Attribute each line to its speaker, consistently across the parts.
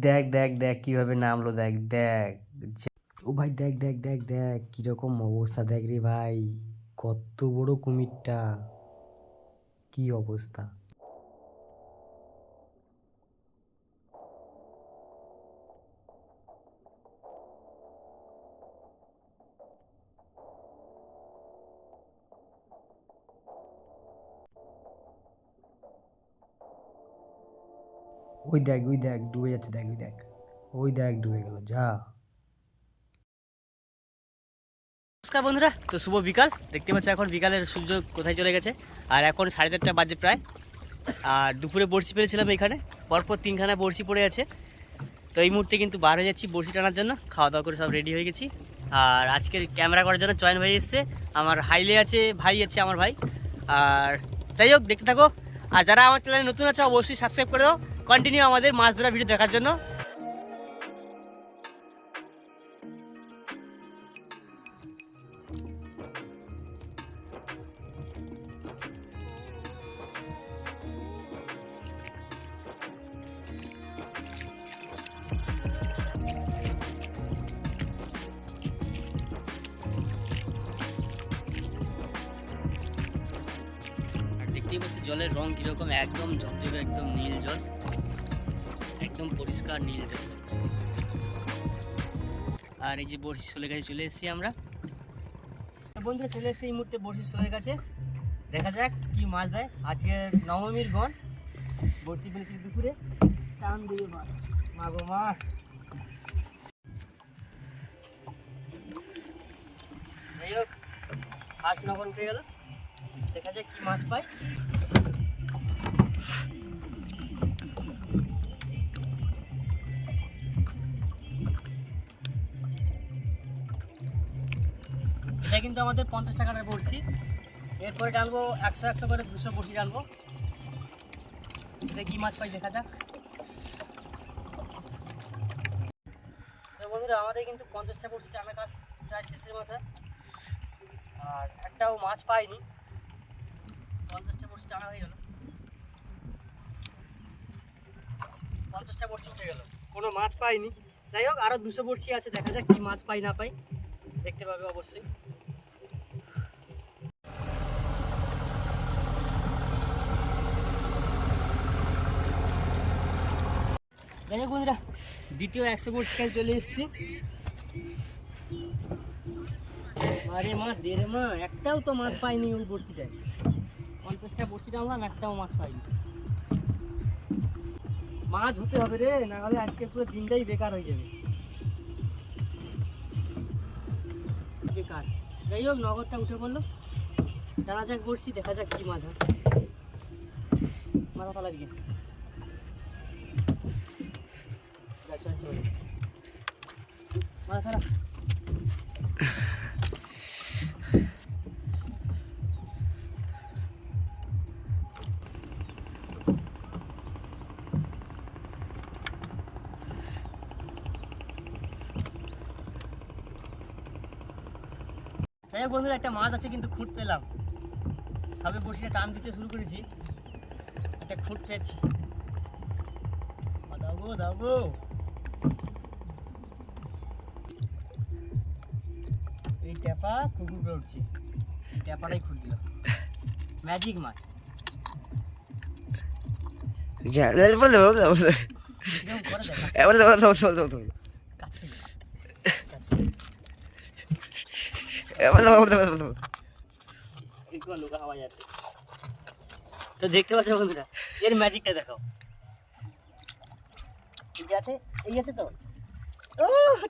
Speaker 1: দেখ দেখ দেখ, কীভাবে নামলো, দেখ দেখ। ও ভাই, দেখ দেখ দেখ দেখ, কীরকম অবস্থা, দেখ রে ভাই, কত বড় কুমিরটা। কি অবস্থা। ওই দেখ ওই দেখ, ডুবে যাচ্ছে, দেখ, ওই দেখ ওই দেখ, ডুবে গেল, যা।
Speaker 2: নমস্কার বন্ধুরা, তো শুভ বিকাল। দেখতে পাচ্ছ এখন বিকালের সূর্য কোথায় চলে গেছে? আর এখন সাড়ে চারটা বাজে প্রায়। আর দুপুরে বড়শি পেরেছিলাম এখানে, পরপর তিনখানা বড়শি পড়ে আছে। তো এই মুহূর্তে কিন্তু বার হয়ে যাচ্ছি বড়শি টানার জন্য। খাওয়া দাওয়া করে সব রেডি হয়ে গেছি। আর আজকের ক্যামেরা করার জন্য চয়ন ভাই এসছে। আমার হাইলে আছে, ভাই আছে আমার ভাই। আর যাই হোক, দেখতে থাকো। আর যারা আমার চ্যানেলে নতুন আছে, অবশ্যই সাবস্ক্রাইব করে দাও। কন্টিনিউ আমাদের মাছ ধরা ভিডিও দেখার জন্য। দেখতেই পাচ্ছি জলের রং কীরকম, একদম ঝকঝকে, একদম নীল জল। একদম পরিষ্কার নীল জল আর এই যে বড়শি শোলের কাছে চলে এসেছি আমরা। বন্ধুরা, চলে এসেছি এই মুহূর্তে বড়শি শোলের কাছে। দেখা যাক কি মাছ দেয়। আজকে নবমীর গণ। বড়শি পেয়েছি দুপুরে। টান দিয়ে মা গো, মা। যাই হোক ফার্স্ট নগর গেল। দেখা যাক কি মাছ পাই এটা কিন্তু আমাদের পঞ্চাশ টাকার পড়ছি এরপরে টানবো একশো একশো করে দুশো বড়শি টানবো। এটা কি মাছ পাই দেখা যাক। বন্ধুরা, আমাদের কিন্তু পঞ্চাশটা বড়শি টানা কাজ প্রায় শেষের মাথায়। আর একটাও মাছ পাইনি। পঞ্চাশটা বড়শি টানা হয়ে গেল। পঞ্চাশটা বড়শি উঠে গেল। কোনো মাছ পাইনি। যাই হোক আরও দুশো বড়শি আছে, দেখা যাক কি মাছ পাই না পাই। দেখতে পাবে অবশ্যই। হোক বন্ধুরা, দ্বিতীয় একশো বড়শি কাছে চলে এসেছি। আরে মা দে রে মা, একটাও তো মাছ পাইনি ওই বড়শিটায়। পঞ্চাশটা বড়শি টানলাম একটাও মাছ পাইনি। মাছ হতে হবে রে, না হলে আজকে পুরো দিনটাই বেকার হয়ে যাবে। বেকার। যাই হোক নগরটা উঠে পড়ল। টানা যাক বড়শি, দেখা যাক কি মাছ হয়। মাথা ফালা দিকে। যাই বন্ধুরা, একটা মাছ আছে কিন্তু খুঁট পেলাম। সবে বসিয়ে টান দিতে শুরু করেছি। একটা খুঁট পেয়েছি। দাও গো দাও গো। ট্যাপা কুকুর উঠছে। ট্যাপাটাই খুঁট দিল। ম্যাজিক মাছ। তো দেখতে পাচ্ছ বন্ধুরা, এর ম্যাজিকটা দেখাও। যে আছে, এই আছে তো? ও,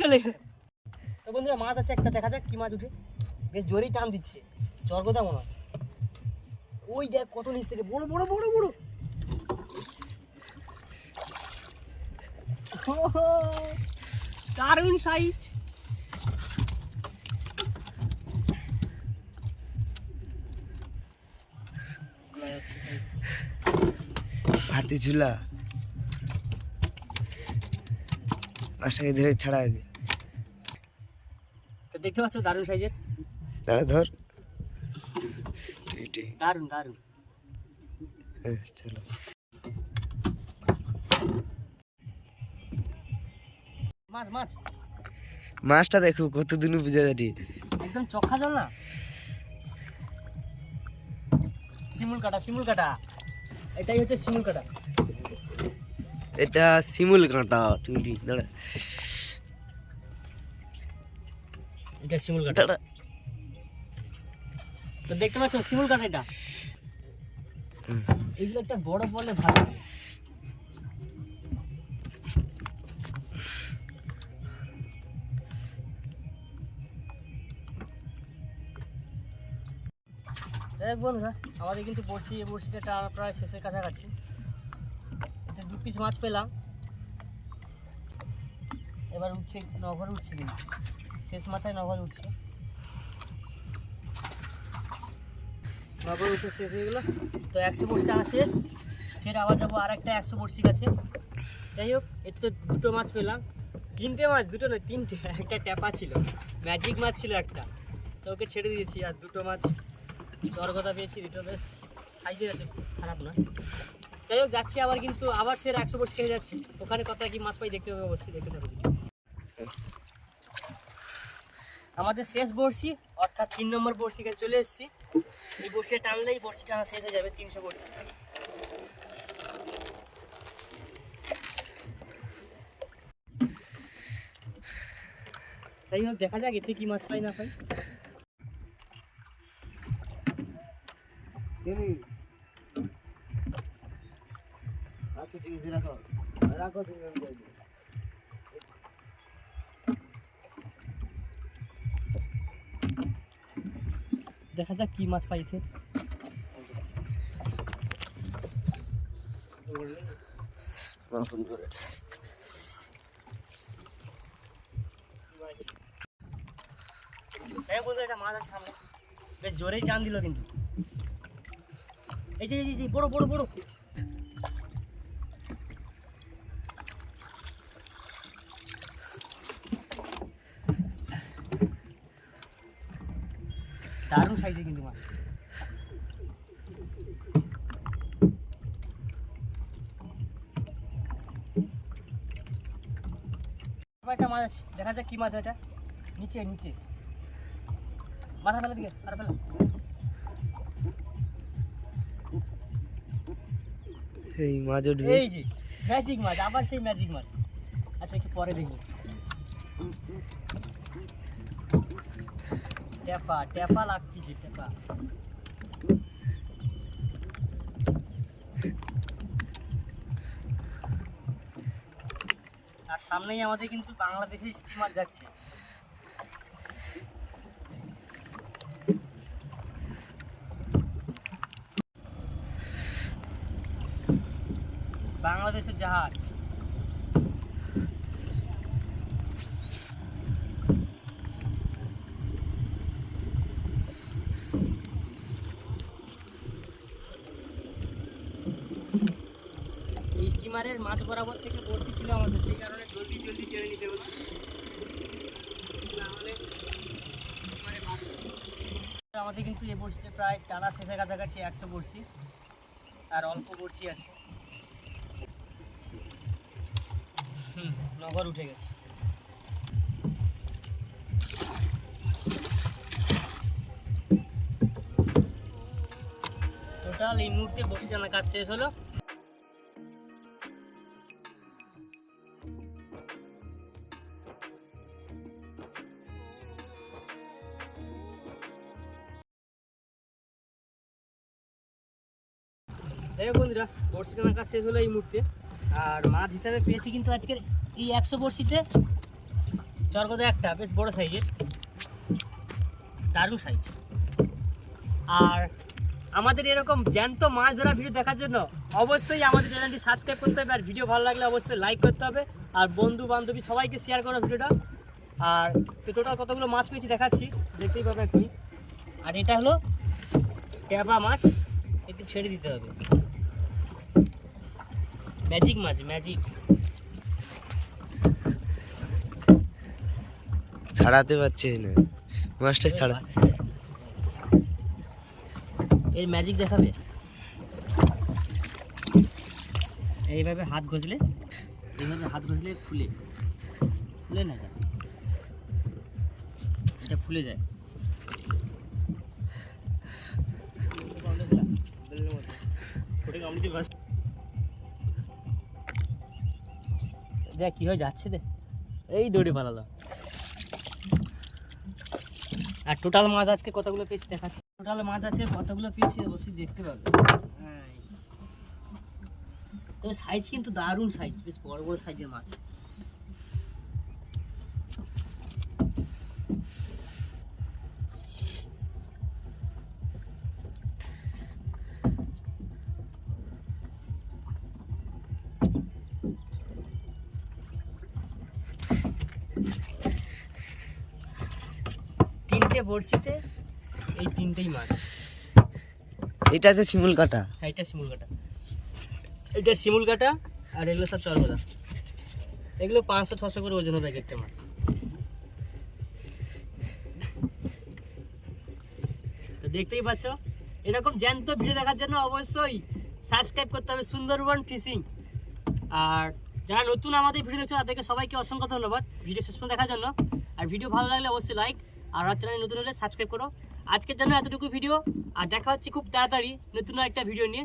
Speaker 2: চলে গেল। তো বন্ধুরা, মাছ আছে একটা, দেখা যাক কি মাছ উঠে। বেশ জোরেই টান দিচ্ছে। চর্গদা মনে হয়? ওই দেখ, কত নিচ থেকে। বড় বড় বড় বড়। দারুণ সাইজ
Speaker 1: হাতি ঝুলা ধরে ছাড়া
Speaker 2: দেখতে পাচ্ছ? দারুণ সাইজের।
Speaker 1: দাঁড়া ধর।
Speaker 2: দারুণ দারুণ।
Speaker 1: হ্যাঁ চলো।
Speaker 2: মাছ মাছ।
Speaker 1: মাছটা দেখো কতদিন বুঝে যাটি
Speaker 2: একদম চোখা জল না? শিমুল কাটা শিমুল কাটা। এটাই হচ্ছে শিমুল কাটা।
Speaker 1: এটা শিমুল কাঁটা টুটি দাঁড়া।
Speaker 2: এটা শিমুল কাটা তো দেখতে পাচ্ছ শিমুল কাটা এটা। এগুলো একটা বড় বলে ভালো। যাই বন্ধুরা আমাদের কিন্তু বড়শি এই বড়শিটা টানা প্রায় শেষের কাছাকাছি। দু পিস মাছ পেলাম। এবার উঠছে নগর উঠছে কিন্তু। শেষ মাথায় নগর উঠছে। নগর উঠে শেষ হয়ে গেলো? তো একশো বড়শি আনা শেষ। ফের আবার যাব আর একটা একশো বড়শি কাছে। যাই হোক এতে তো দুটো মাছ পেলাম। তিনটে মাছ দুটো নয় তিনটে। একটা ট্যাপা ছিল। ম্যাজিক মাছ ছিল একটা। তো ওকে ছেড়ে দিয়েছি আর দুটো মাছ স্বর্গতা পেয়েছি দুটো বেশ সাইজের আছে খারাপ না যাই হোক যাচ্ছি আবার কিন্তু আবার ফের একশো বড়শি খেয়ে যাচ্ছি। ওখানে কত কি মাছ পাই দেখতে হবে অবশ্যই দেখতে থাকবে আমাদের শেষ বড়শি, অর্থাৎ তিন নম্বর বড়শিকে চলে এসেছি। এই বড়শি টানলেই বড়শি টানা শেষ হয়ে যাবে তিনশো বড়শি। যাই হোক, দেখা যাক এতে কি মাছ পাই না পাই। দেখা যাক কি মাছ পাইছে। বেশ জোরেই চান দিল কিন্তু। এই যে, বড় বড় বড়। দারুণ সাইজে কিন্তু মাছ। একটা মাছ আছে দেখা যাক কি মাছ এটা। নিচে নিচে। মাথা ফেলে দিকে মাথা ফেলে।
Speaker 1: এই মাছ উঠবে।
Speaker 2: এই যে ম্যাজিক মাছ আবার সেই ম্যাজিক মাছ। আচ্ছা একটু পরে দেখব টেপা টেপা লাগতেছে টেপা। আর সামনেই আমাদের কিন্তু বাংলাদেশের স্টিমার যাচ্ছে। বাংলাদেশের জাহাজ। স্টিমারের মাঝ বরাবর থেকে বর্তি ছিল আমাদের, সেই কারণে জলদি জলদি টেনে নিতে হলো। মাছ আমাদের কিন্তু এই বড়শিতে প্রায় টানা শেষের কাছাকাছি একশো বড়শি আর অল্প বড়শি আছে। হুম, নগর উঠে গেছে। টোটাল এই মুহূর্তে বসে জানা কাজ শেষ হলো। যাই হোক বন্ধুরা বড়শি টানার কাজ শেষ হলো এই মুহূর্তে। আর মাছ হিসাবে পেয়েছি কিন্তু আজকের এই একশো বড়শিতে। চরগদা একটা, বেশ বড় সাইজের। দারুণ সাইজ আর আমাদের এরকম জ্যান্ত মাছ ধরা ভিডিও দেখার জন্য, অবশ্যই আমাদের চ্যানেলটি সাবস্ক্রাইব করতে হবে। আর ভিডিও ভালো লাগলে অবশ্যই লাইক করতে হবে। আর বন্ধু বান্ধবী সবাইকে শেয়ার করো ভিডিওটা। আর টোটাল কতগুলো মাছ পেয়েছি দেখাচ্ছি, দেখতেই পাবে এখনই। আর এটা হলো ট্যাবা মাছ একটু ছেড়ে দিতে হবে। ম্যাজিক মাছ ম্যাজিক
Speaker 1: ছাড়াতে পারছে না। মাছটা ছাড়া।
Speaker 2: এর ম্যাজিক দেখাবে? এইভাবে হাত ঘষলে এইভাবে হাত ঘষলে ফুলে। ফুলে না এটা ফুলে যায়। দেখ, কি হয়ে যাচ্ছে দে এই দৌড়ে পালালো আর টোটাল মাছ আজকে কতগুলো পিস দেখাচ্ছি? টোটাল মাছ আছে, কতগুলো পিস অবশ্যই দেখতে পাবে। তবে সাইজ কিন্তু দারুণ সাইজ বেশ বড় বড় সাইজের মাছ। তিনটে বড়শিতে এই তিনটেই মাছ।
Speaker 1: এটা আছে শিমুল কাটা।
Speaker 2: হ্যাঁ এটা শিমুল কাটা। এটা শিমুল কাটা আর এগুলো সব চরগোদা এগুলো পাঁচশো ছশো করে ওজন হবে একটা মাছ। তো দেখতেই পাচ্ছ এরকম জ্যান্ত ভিডিও দেখার জন্য অবশ্যই সাবস্ক্রাইব করতে হবে সুন্দরবন ফিশিং আর যারা নতুন আমাদের ভিডিও দেখছ তাদেরকে সবাইকে অসংখ্য ধন্যবাদ। ভিডিও শেষ পর্যন্ত দেখার জন্য। আর ভিডিও ভালো লাগলে অবশ্যই লাইক আর আমার চ্যানেল নতুন হলে সাবস্ক্রাইব করো। আজকের জন্য এতটুকু ভিডিও আর দেখা হচ্ছে খুব তাড়াতাড়ি নতুন একটা ভিডিও নিয়ে।